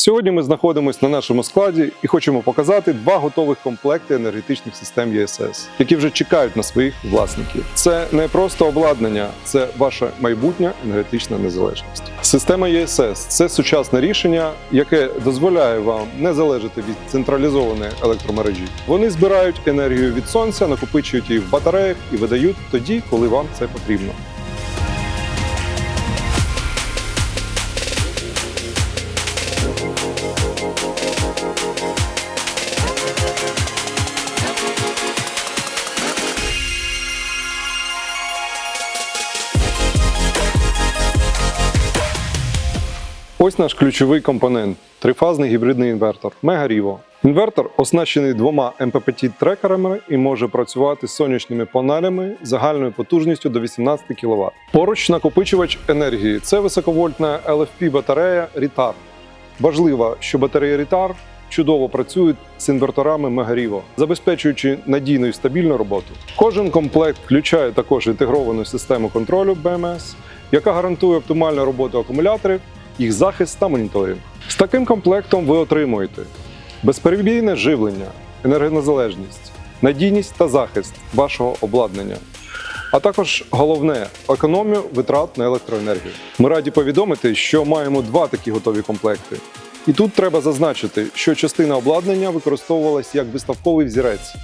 Сьогодні ми знаходимося на нашому складі і хочемо показати два готових комплекти енергетичних систем ЄСС, які вже чекають на своїх власників. Це не просто обладнання, це ваша майбутня енергетична незалежність. Система ЄСС це сучасне рішення, яке дозволяє вам не залежати від централізованої електромережі. Вони збирають енергію від сонця, накопичують її в батареях і видають тоді, коли вам це потрібно. Ось наш ключовий компонент трифазний гібридний інвертор Мегаріво. Інвертор оснащений двома MPPT трекерами і може працювати з сонячними панелями загальною потужністю до 18 кВт. Поруч накопичувач енергії це високовольтна LFP батарея Ritar. Важливо, що батареї Ritar чудово працюють з інверторами Мегаріво, забезпечуючи надійну і стабільну роботу. Кожен комплект включає також інтегровану систему контролю BMS, яка гарантує оптимальну роботу акумуляторів їх захист та моніторинг. З таким комплектом ви отримуєте безперебійне живлення, енергонезалежність, надійність та захист вашого обладнання. А також головне економію витрат на електроенергію. Ми раді повідомити, що маємо два такі готові комплекти. І тут треба зазначити, що частина обладнання використовувалась як виставковий взірець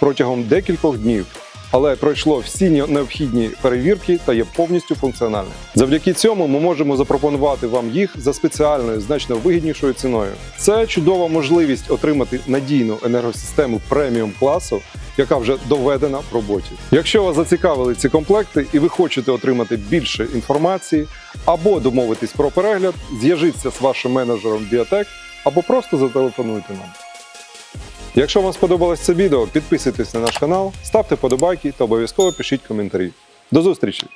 протягом декількох днів, але пройшло всі необхідні перевірки та є повністю функціональним. Завдяки цьому ми можемо запропонувати вам їх за спеціальною, значно вигіднішою ціною. Це чудова можливість отримати надійну енергосистему преміум класу, яка вже доведена в роботі. Якщо вас зацікавили ці комплекти і ви хочете отримати більше інформації або домовитись про перегляд, зв'яжіться з вашим менеджером Біотек або просто зателефонуйте нам. Якщо вам сподобалось це відео, підписуйтесь на наш канал, ставте подобайки та обов'язково пишіть коментарі. До зустрічі!